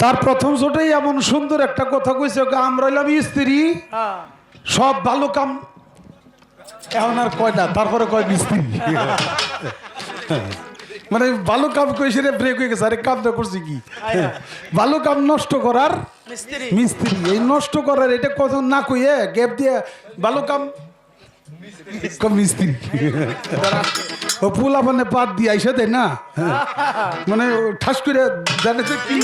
তার প্রথম ছোটেই এমন সুন্দর একটা কথা কইছে আমরা হইলাম স্ত্রী। সব ভালো কাম এখন আর কয় না তারপরে কয় মিস্ত্রি। মানে ভালো কাম কইছে রে ব্রেক হয়ে গেছে। আরে কামটা করছি কি? ভালো কাম নষ্ট করার মিস্ত্রি। মিস্ত্রি। এই নষ্ট করার এটা কত না কইয়ে গ্যাপ দিয়ে ভালো কম মিস্ত্রি ও পুলা মানে পাত দিয়ে আইসা দেয় না? হ্যাঁ। মানে ঠাস করে জানে যে কি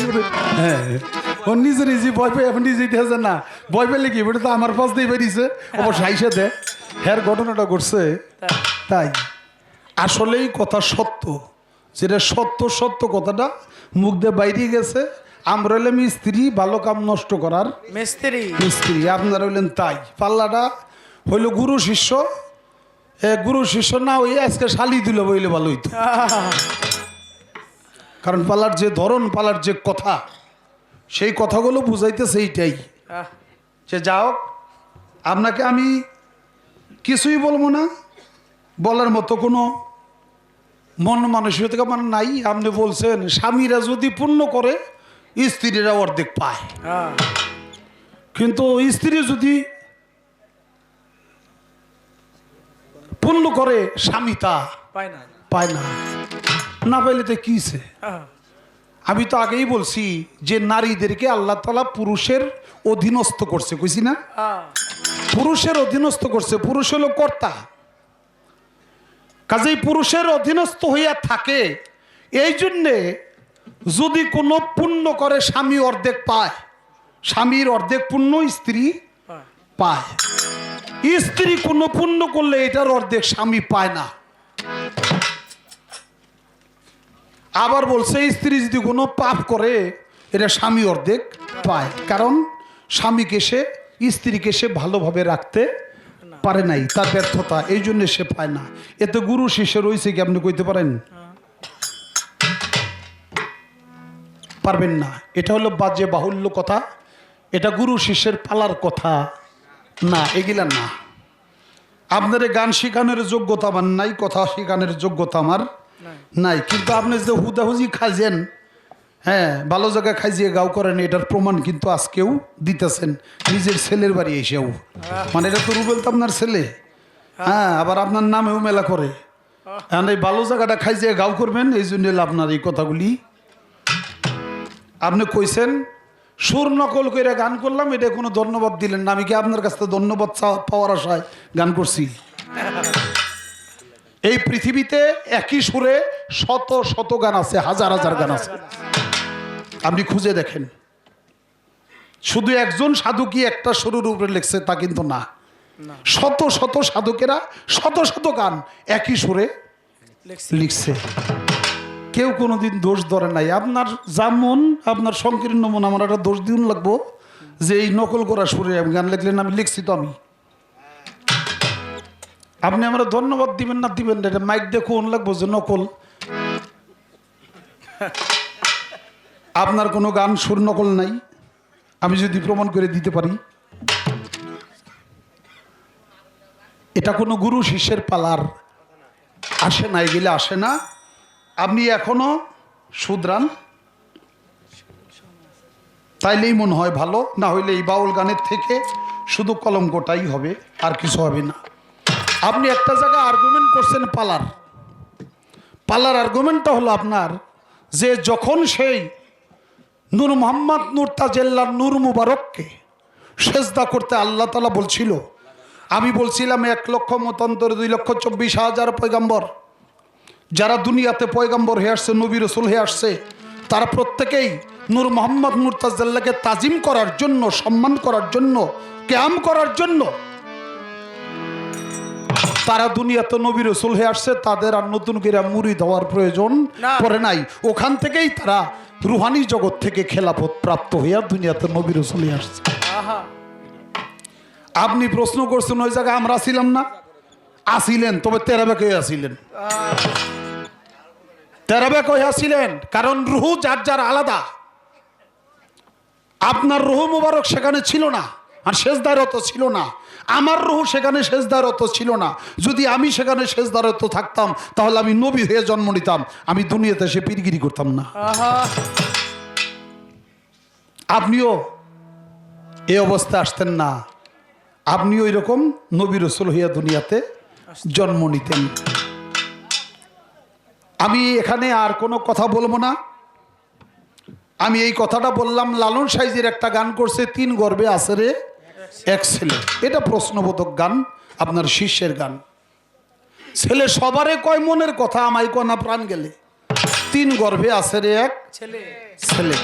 হ্যাঁ। ও নিজে নিজে ভয় পেয়ে এখন নিজেই দেখে না ভয় পেলে কি? ওটা তো আমার পাশ দিয়ে বেরিয়েছে। অবশ্য আইসা দেয়। হ্যার ঘটনাটা ঘটছে। তাই। আসলেই কথা সত্য। যেটা সত্য সত্য কথাটা মুখ দিয়ে বাইরে গেছে। আমরা হইলাম স্ত্রী ভালো কাম নষ্ট করার মিস্ত্রি। মিস্ত্রি। আপনারা হইলেন তাই। পাল্লাটা হইল গুরু শিষ্য। এ গুরু শিষ্য না ওই আজকে শালি দিল বইলে ভালো হইতো। কারণ পালার যে ধরন পালার যে কথা সেই কথাগুলো বুঝাইতেছে এইটাই আহ, যে যাও আপনাকে আমি কিছুই বলব না। বলার মতো কোনো মন মানসিকতা মানে নাই। আপনি বলছেন স্বামীরা যদি পূর্ণ করে স্ত্রীরা অর্ধেক পায়। কিন্তু স্ত্রী যদি পূর্ণ করে স্বামী তা। না। পায় না। না পাইলে তো কিছে আমি তো আগেই বলছি যে নারীদেরকে আল্লাহ তালা পুরুষের অধীনস্থ করছে কইছি না? পুরুষের অধীনস্থ করছে পুরুষ হলো কর্তা। কাজেই পুরুষের অধীনস্থ হইয়া থাকে এই জন্যে যদি কোনো পুণ্য করে স্বামী অর্ধেক পায় স্বামীর অর্ধেক পুণ্য স্ত্রী পায়। স্ত্রী কোনো পুণ্য করলে এটার অর্ধেক স্বামী পায় না। আবার বলছে স্ত্রী যদি কোনো পাপ করে, এটা স্বামী অর্ধেক পায়। কারণ স্বামীকে সে, স্ত্রীকে সে ভালোভাবে রাখতে পারে নাই, তার ব্যর্থতা, এই জন্য সে পায় না। এতে গুরু শিষ্য রয়েছে কি আপনি কইতে পারেন? পারবেন না। এটা হলো বাজে বাহুল্য কথা। এটা গুরু শিষ্যের পালার কথা। না। এগুলা না। আপনার এই গান শেখানোর যোগ্যতা আমার নাই কথা শেখানোর যোগ্যতা আমার নাই। কিন্তু আপনি যে হুদাহুজি খাইছেন হ্যাঁ ভালো জায়গায় খাইজিয়ে গাও করেন এটার প্রমাণ কিন্তু আজকেও দিতেছেন। নিজের ছেলের বাড়ি এসেও। মানে এটা তো রুবেল তো আপনার ছেলে। হ্যাঁ আবার আপনার নামেও মেলা করে। এখন এই ভালো জায়গাটা খাইজিয়ে গাও করবেন এই জন্য আপনার এই কথাগুলি। আপনি কইছেন সুর নকল করে গান করলাম এটা কোনো ধন্যবাদ দিলেন না। আমি কি আপনার কাছ থেকে ধন্যবাদ পাওয়ার আশায় গান করছি? এই পৃথিবীতে একই সুরে শত শত গান আছে হাজার হাজার গান আছে। আপনি খুঁজে দেখেন। শুধু একজন সাধু কি একটা সুরের উপরে লিখছে তা কিন্তু না। শত শত সাধকেরা শত শত গান একই সুরে লিখছি। কেউ কোনোদিন দোষ ধরে নাই। আপনার যা মন, আপনার সংকীর্ণ মন, আমার একটা দোষ দিন লাগবো যে এই নকল করা সুরে আমি গান লিখলেন, আমি লিখছি তো আমি। আপনি আমরা ধন্যবাদ দিবেন না দিবেন না, এটা মাইক দেখো কোন লাগবো যে নকল? আপনার কোনো গান, সুর, নকল নাই, আমি যদি প্রমাণ করে দিতে পারি। এটা কোনো গুরু শিষ্যের পালার। আসে না এগুলো আসে না। আপনি শুধরান। তাইলেই মনে হয় ভালো, না হইলে এই বাউল গানের থেকে শুধু কলঙ্কটাই হবে, আর কিছু হবে না। আপনি একটা জায়গায় আর্গুমেন্ট করছেন পালার। পালার আর্গুমেন্টটা হলো আপনার যে যখন সেই নূর মোহাম্মদ নূর তাজেল্লার নূর মুবারককে সেজদা করতে আল্লাহ তালা বলছিল, আমি বলছিলাম এক লক্ষ মতান্তর, দুই লক্ষ চব্বিশ হাজার পয়গাম্বর। যারা দুনিয়াতে পয়গাম্বর হয়ে আসছে নবী রসুল হয়ে আসছে তারা প্রত্যেকেই নূর মোহাম্মদ মুরতাজাল্লাকে তাজিম করার জন্য সম্মান করার জন্য ক্যাম করার জন্য তারা দুনিয়াতে নবী রসুল হয়ে আসছে তাদের আর নতুন করে মুড়ি দেওয়ার প্রয়োজন। পড়ে নাই। ওখান থেকেই তারা রুহানি জগৎ থেকে খেলাফত প্রাপ্ত হইয়া দুনিয়াতে নবী রসুল হয়ে আসছে। আপনি প্রশ্ন করছেন ওই জায়গায় আমরা ছিলাম না? আসিলেন তবে তেরাবেকে আসিলেন। তেরাবেক আসিলেন? কারণ রুহু যার যার আলাদা। আপনার রুহু মুবারক সেখানে ছিল না আর শেষদারত ছিল না। আমার রুহু সেখানে শেষদারত ছিল না। যদি আমি সেখানে শেষদারত থাকতাম তাহলে আমি নবী হয়ে জন্ম নিতাম। আমি দুনিয়াতে সে পিরগিরি করতাম না। আপনিও এই অবস্থায় আসতেন না। আপনিও এরকম নবী রসুল হইয়া দুনিয়াতে জন্ম নিতেন। আমি এখানে আর কোনো কথা বলব না। আমি এই কথাটা বললাম লালন সাইজের একটা গান করছে তিন গর্বে আছে রে এক ছেলে। এটা প্রশ্নবোধক গান আপনার শিষ্যের গান। ছেলে সবারে কয় মনের কথা আমায় কনা প্রাণ গেলে। তিন গর্ভে আছে রে এক ছেলে। ছেলে।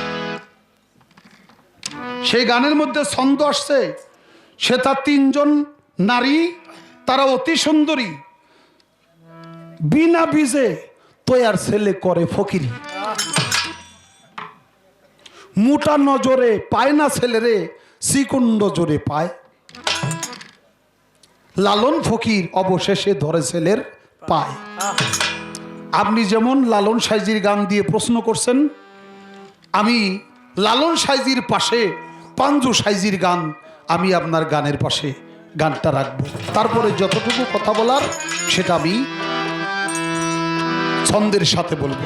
সেই গানের মধ্যে ছন্দ আসছে সে তার তিনজন নারী তারা অতি সুন্দরী। বিনা বীজে তৈয়ার ছেলে করে ফকিরি। মোটা নজরে পায় না ছেলেরে চিকুণ্ড জোরে পায়। লালন ফকির অবশেষে ধরে ছেলের পায়। আপনি যেমন লালন সাইজির গান দিয়ে প্রশ্ন করছেন, আমি লালন সাইজির পাশে, পাঞ্জু সাইজির গান, আমি আপনার গানের পাশে গানটা রাখব। তারপরে যতটুকু কথা বলার, সেটা আমি ছন্দের সাথে বলব।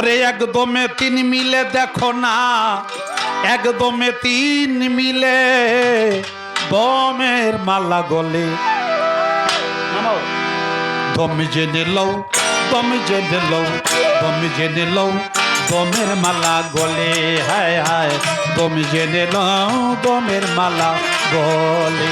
ওরে একদমে তিন মিলে দেখো না। একদমে তিন মিলে দমের মালা গলে। দম জেনে লও দম জেনে লও দম জেনে লও দমের মালা গলে। হায় হায় দম জেনে লও দমের মালা গলে।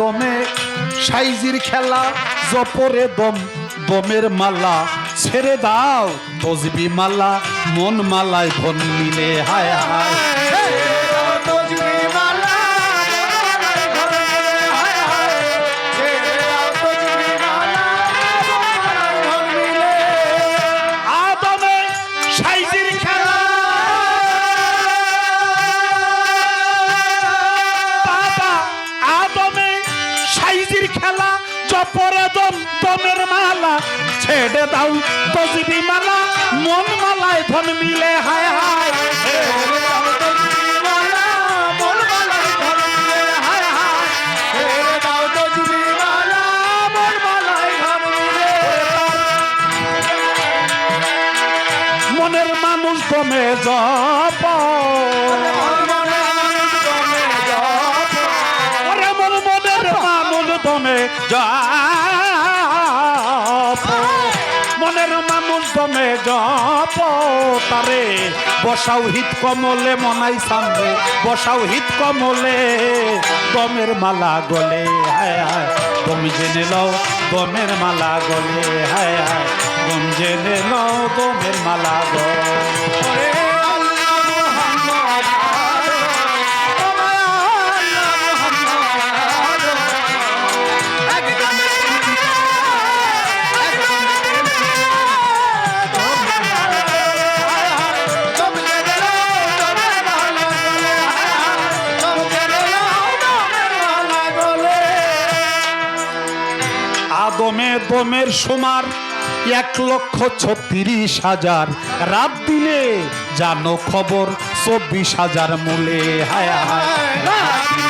আদমে সাইজির খেলা, জপরে দম, দমের মালা। ছেড়ে দাও তসবি মালা মন মালায় ধন মিলে, হায় হায়। ছেড়ে দাও। তসবি মালা মন মালায় ধন মিলে হায় হায়। ছেড়ে দাও তসবি মালা, বসাও হিত কমলে মনাই সামনে, বসাও হিত কমলে গমের মালা গলে, হায় হায়, গম জেনে লও দমের মালা গলে, হায় হায়, গম জেনে লও দমের মালা গলে। আদমে দমের সমার এক লক্ষ ছত্রিশ হাজার। রাত দিলে জানো খবর, চব্বিশ হাজার মূলে। হায় হায়।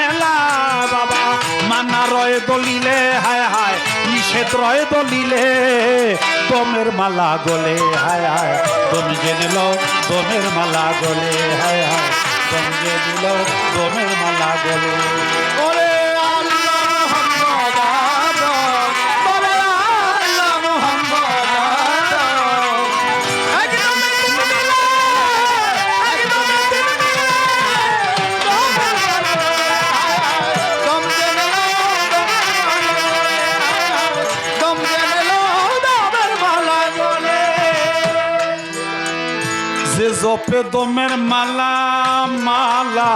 রয় দলিলে, হায় হায়, নিষেধ রয় দলিলে। দমের মালা গলে, হায় হায় তুমি যে দিল, দমের মালা গলে, হায় হায় তুমি যে দিল, দমের মালা গলে। দমের মালা মালা।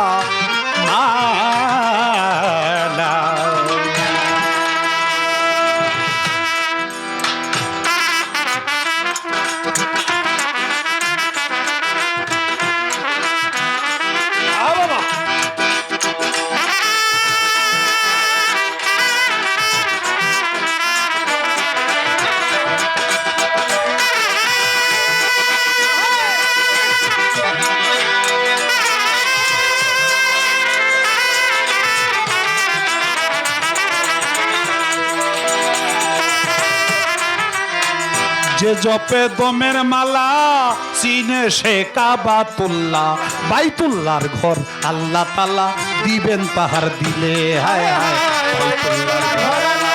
জপে দমের মালা, চিনে সে কাবাতুল্লাহ বাইতুল্লার ঘর আল্লাহ তালা দিবেন তাহার দিলে। হায় হায়, বাইতুল্লার ঘর।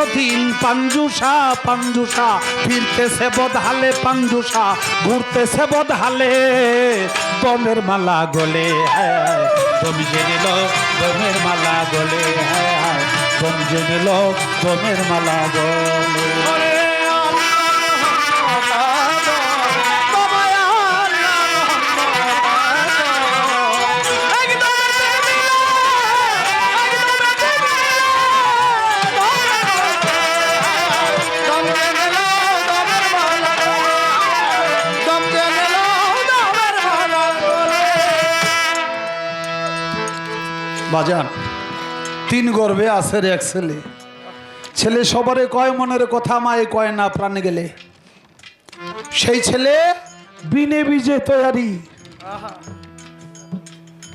জানিতে পাঞ্জুষা পাঞ্জুসা ফিরতেছে বদহালে পাঞ্জুসা ঘুরতেছে বদহালে, দমের মালা গলে হ্যাঁ দম জেনেল দমের মালা গলে হ্যাঁ জেনে জেনেল দমের মালা গলে। বাজান তিন গর্ভে আছে রে এক ছেলে। ছেলে সবারে কয় মনের কথা মায়ে কয় না প্রাণ গেলে। সেই ছেলে বিনে বিজে তৈরি।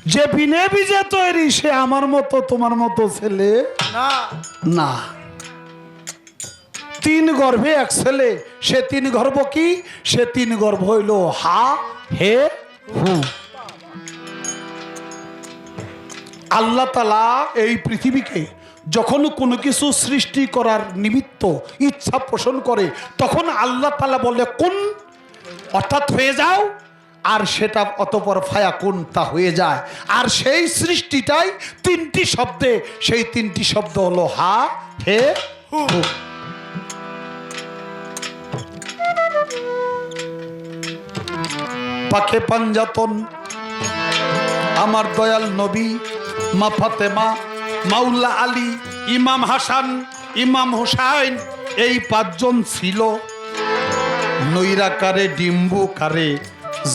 যে বিনে বিজে তৈরি সে আমার মতো তোমার মতো ছেলে না। না। তিন গর্ভে এক ছেলে সে তিন গর্ভ কি? সে তিন গর্ভ হইল হা হে হু। আল্লাহ তালা এই পৃথিবীকে যখন কোনো কিছু সৃষ্টি করার নিমিত্ত ইচ্ছা পোষণ করে, তখন আল্লাহ তালা বলে, কোন? অর্থাৎ হয়ে যাও, আর সেটা অতপর ফায়া কোন, তা হয়ে যায়। আর সেই সৃষ্টিটাই তিনটি শব্দে, সেই তিনটি শব্দ হলো হা, হে, হু। পাখে পাঞ্জাতন, আমার দয়াল নবী মা ফাতেমা মাউল্লা আলী, ইমাম হাসান, ইমাম হুসাইন, এই পাঁচজন ছিল। নৈরাকারে, ডিম্বুকারে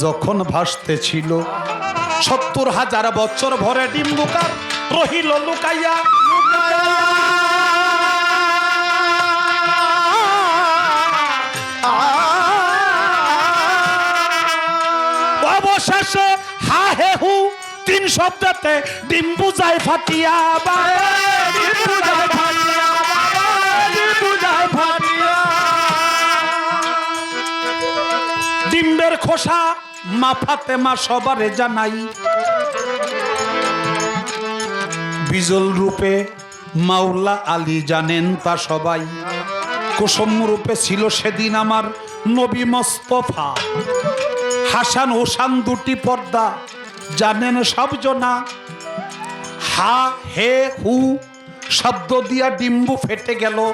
যখন ভাসতে ছিল সত্তর হাজার বছর ভরে ডিম্বুকার রহিল লুকাইয়া। অবশেষে তিন শব্দতে ডিম্বু যায় ফাটিয়া। ডিম্বের খোসা মা সবারে জানাই। বিজল রূপে মাওলা আলী জানেন তা সবাই। কুসুম রূপে ছিল সেদিন আমার নবী মস্তফা। হাসান হোসান দুটি পর্দা জানেন সব জনা হা, হে, হু, শব্দ দিয়া ডিম্বু ফেটে গেল।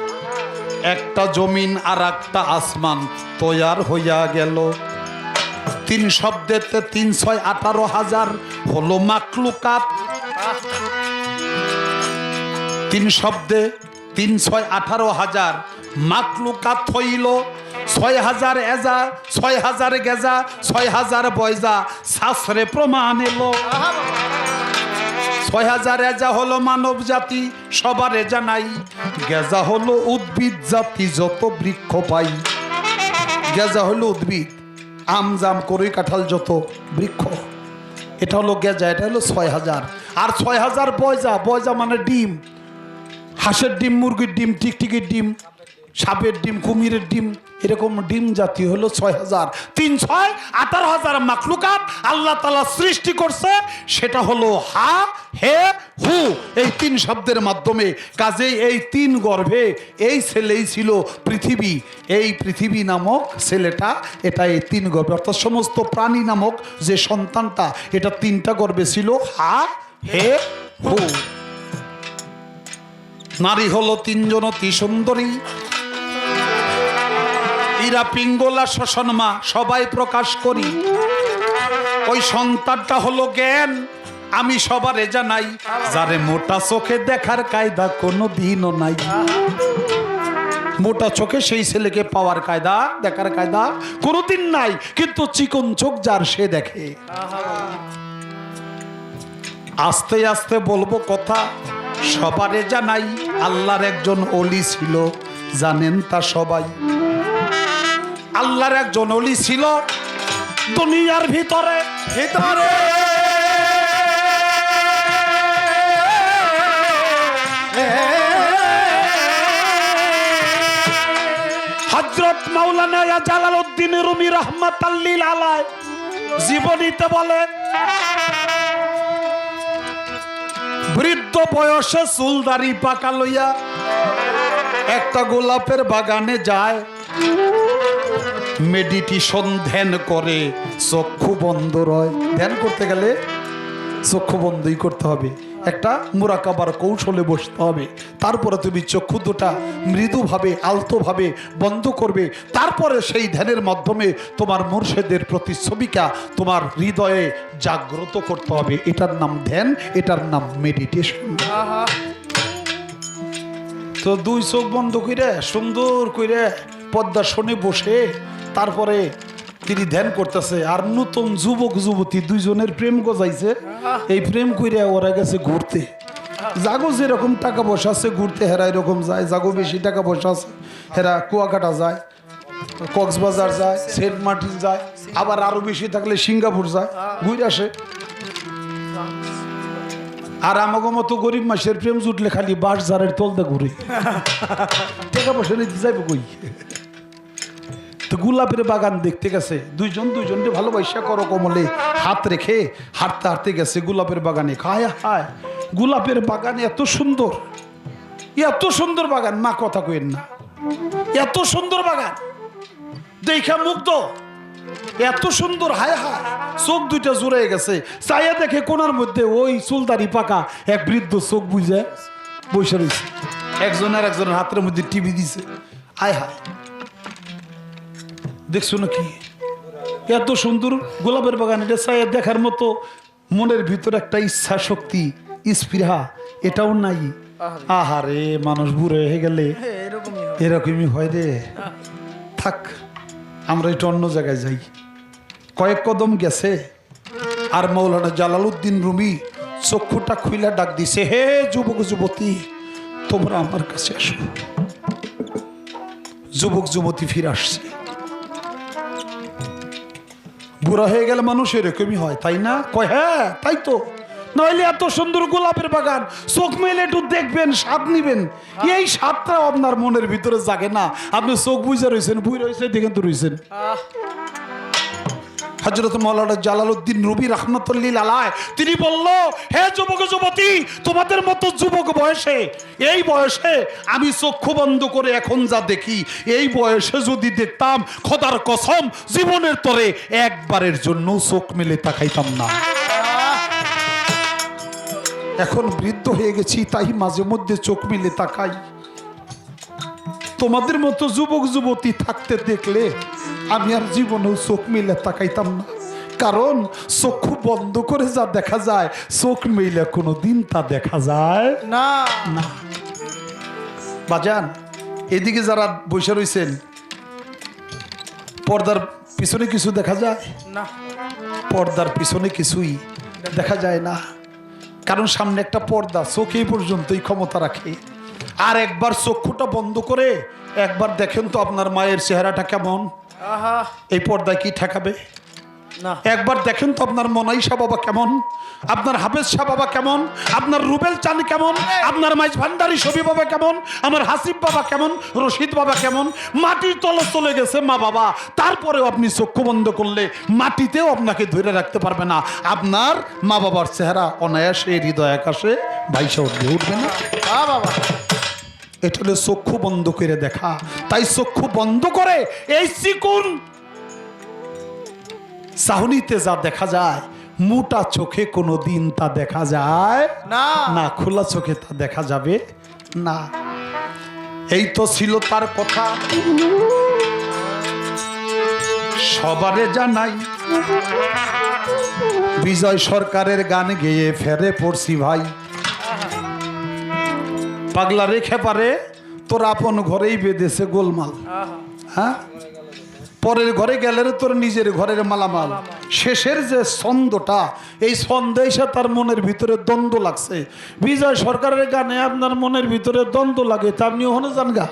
একটা জমিন আর একটা আসমান তৈয়ার হইয়া গেল। তিন শব্দেতে তিন ছয় আঠারো হাজার হলো মাকলুকাত। তিন শব্দে তিন ছয় আঠারো হাজার মাকলুকাত হইল। ছয় হাজার এজা, ছয় হাজার গেজা, ছয় হাজার বয়জা শাস্ত্রে প্রমাণ এলো। ছয় হাজার এজা হলো মানব জাতি, সবার এজা নাই গেজা হলো উদ্ভিদ জাতি, যত বৃক্ষ পাই। গেজা হলো উদ্ভিদ, আম জাম করই কাঁঠাল যত বৃক্ষ। এটা হলো গেজা, এটা হলো ছয় হাজার। আর ছয় হাজার বয়জা বয়জা মানে ডিম। হাঁসের ডিম, মুরগির ডিম, টিকটিকির ডিম। সাপের ডিম, কুমিরের ডিম, এরকম ডিম জাতি হলো ছয় হাজার। তিন ছয়, আঠারো হাজার মাকলুকাত আল্লাহ তালা সৃষ্টি করছে, সেটা হলো হা, হে, হু। এই তিন শব্দের মাধ্যমে কাজেই এই তিন গর্ভে এই ছেলেই ছিল পৃথিবী। এই পৃথিবী নামক ছেলেটা এটা এই তিন গর্ভে। অর্থাৎ সমস্ত প্রাণী নামক যে সন্তানটা, এটা তিনটা গর্ভে ছিল, হা, হে, হু। নারী হলো তিনজন অতি সুন্দরী ইরা পিঙ্গলা শোষণ মা, সবাই প্রকাশ করি। ওই সন্তানটা হলো জ্ঞান, আমি সবারে জানাই, যারে মোটা চোখে দেখার কায়দা কোনো দিনও নাই। মোটা চোখে সেই ছেলেকে পাওয়ার কায়দা, দেখার কায়দা কোনোদিন নাই, কিন্তু চিকন চোখ যার সে দেখে। আস্তে আস্তে বলব কথা, সবারে জানাই, আল্লাহর একজন অলি ছিল, জানেন তা সবাই। আল্লাহর একজন অলি ছিল দুনিয়ার ভিতরে। ভিতরে। হজরত মাওলানা জালাল উদ্দিন রুমি রহমত আল্লিল আলায় জীবনীতে বলে বৃদ্ধ বয়সে চুলদারি পাকা লইয়া একটা গোলাপের বাগানে যায়। মেডিটেশন ধ্যান করে চক্ষু বন্ধ রয়। ধ্যান করতে গেলে চক্ষু বন্ধই করতে হবে। একটা মুরাকাবার কৌশলে বসতে হবে। তারপরে তুমি চক্ষু দুটা মৃদুভাবে, আলতোভাবে বন্ধ করবে। তারপরে সেই ধ্যানের মাধ্যমে তোমার মুর্শেদের প্রতিচ্ছবিকা তোমার হৃদয়ে জাগ্রত করতে হবে। এটার নাম ধ্যান, এটার নাম মেডিটেশন। তো দুই চোখ বন্ধ কইরে, সুন্দর কইরে পদ্মাসনে বসে তারপরে তিনি ধ্যান করতেছে, আর নতুন যুবক, যুবতী দুইজনের প্রেম গজাইছে। এই প্রেম কইরে ওরা গেছে ঘুরতে। জাগো যেরকম টাকা পয়সা আছে, ঘুরতে হেরা এরকম যায়। জাগো বেশি টাকা পয়সা আছে, হেরা কুয়াকাটা যায়, কক্সবাজার যায়, সেন্ট মার্টিন যায়, আবার আরও বেশি থাকলে সিঙ্গাপুর যায়, ঘুরে আসে। আর আমাকে মতো গরিব মাসের প্রেম জুটলে খালি বাস জারের তলতে ঘুরে। টাকা পয়সা নিতে যাইব কই? তো গোলাপের বাগান দেখতে গেছে। দুইজন দুইজনকে ভালোবাসা করো কমলে, হাত রেখে হাঁটতে হাঁটতে গেছে গোলাপের বাগানে। হায় হায়, গোলাপের বাগান এত সুন্দর। এত সুন্দর বাগান, মা কথা কইেন না। এত সুন্দর বাগান। দেখা মুগ্ধ এত সুন্দর, হায় হায়, চোখ দুইটা জুড়ে গেছে। চাইয়া দেখে কোনার মধ্যে ওই চুলদারি পাকা এক বৃদ্ধ চোখ বুঝে বসে রয়েছে। একজনের একজনের হাতের মধ্যে টিভি দিছে। হায় হায়। দেখছ নাকি? এত সুন্দর গোলাপের বাগান এটা চাইয়া দেখার মতো মনের ভিতর একটা ইচ্ছা শক্তি স্পৃহা এটাও নাই। আহারে। মানুষ বুড়ো হয়ে গেলে হ্যাঁ, এরকমই হয়। এরকমই হয় রে। থাক আমরা একটু অন্য জায়গায় যাই। কয়েক কদম গেছে আর মৌলানা জালালউদ্দিন রুমি চক্ষুটা খুইলা ডাক দিছে হে যুবক যুবতী তোমরা আমার কাছে আসো। যুবক যুবতী ফিরে আসছে। বুড়া হয়ে গেলে মানুষ এরকমই হয় তাই না? কয় হ্যাঁ তাই তো। নইলে এত সুন্দর গোলাপের বাগান চোখ মেলে একটু দেখবেন স্বাদ নিবেন। এই স্বাদটা আপনার মনের ভিতরে জাগে না। আপনি চোখ বুঝে রয়েছেন বুঝে রয়েছে দেখেন তো রয়েছেন হজরত মৌলানা জালালউদ্দিন রবি রহমতুল্লিল আলায় তিনি বলল, হে যুবক যুবতী, তোমাদের মতো যুবক বয়সে, এই বয়সে আমি চক্ষু বন্ধ করে এখন যা দেখি, এই বয়সে যদি দেখতাম, খোদার কসম, জীবনের তরে একবারের জন্য চোখ মেলে তাকাইতাম না। এখন বৃদ্ধ হয়ে গেছি, তাই মাঝে মধ্যে চোখ মেলে তাকাই। তোমাদের মতো যুবক যুবতী থাকতে দেখলে আমি আর জীবনেও চোখ মিলে তাকাইতাম না। কারণ চক্ষু বন্ধ করে যা দেখা যায় চোখ মেলে কোনো দিন তা দেখা যায় না। না। বাজান এদিকে যারা বসে রয়েছেন পর্দার পিছনে কিছু দেখা যায়? না। পর্দার পিছনে কিছুই দেখা যায় না। কারণ সামনে একটা পর্দা চোখেই পর্যন্তই ক্ষমতা রাখে। আর একবার চক্ষুটা বন্ধ করে একবার দেখেন তো আপনার মায়ের চেহারাটা কেমন। এই পর্দায় কি ঠেকাবে? না। একবার দেখেন তো আপনার মনাইশা বাবা কেমন? আপনার হাফেজ শাহ বাবা কেমন? আপনার রুবেল চান কেমন? আপনার মাইজ ভান্ডারি ছবি বাবা কেমন? আমার হাসিব বাবা কেমন? রশিদ বাবা কেমন? মাটির তলে চলে গেছে মা বাবা। তারপরেও আপনি চক্ষু বন্ধ করলে মাটিতেও আপনাকে ধরে রাখতে পারবে না। আপনার মা বাবার চেহারা অনায়াসে হৃদয় আকাশে ভাইসা উঠবে উঠবে না? বাবা। এটা হলো চক্ষু বন্ধ করে দেখা। তাই চক্ষু বন্ধ করে এই চিকুন চাহনিতে যা দেখা যায় মোটা চোখে কোনো দিন তা দেখা যায় না। না খোলা চোখে তা দেখা যাবে না। এই তো ছিল তার কথা। সবারে জানাই বিজয় সরকারের গান গেয়ে ফেরে পড়ছি ভাই। পাগলা রেখে পারে, তোর আপন ঘরেই বেঁধেছে গোলমাল। হ্যাঁ? পরের ঘরে গেলে তোর নিজের ঘরের মালামাল। শেষের যে ছন্দটা, এই ছন্দে এসে তার মনের ভিতরে দ্বন্দ্ব লাগছে। বিজয় সরকারের গানে আপনার মনের ভিতরে দ্বন্দ্ব লাগে, তা আপনি ওখানে যান গা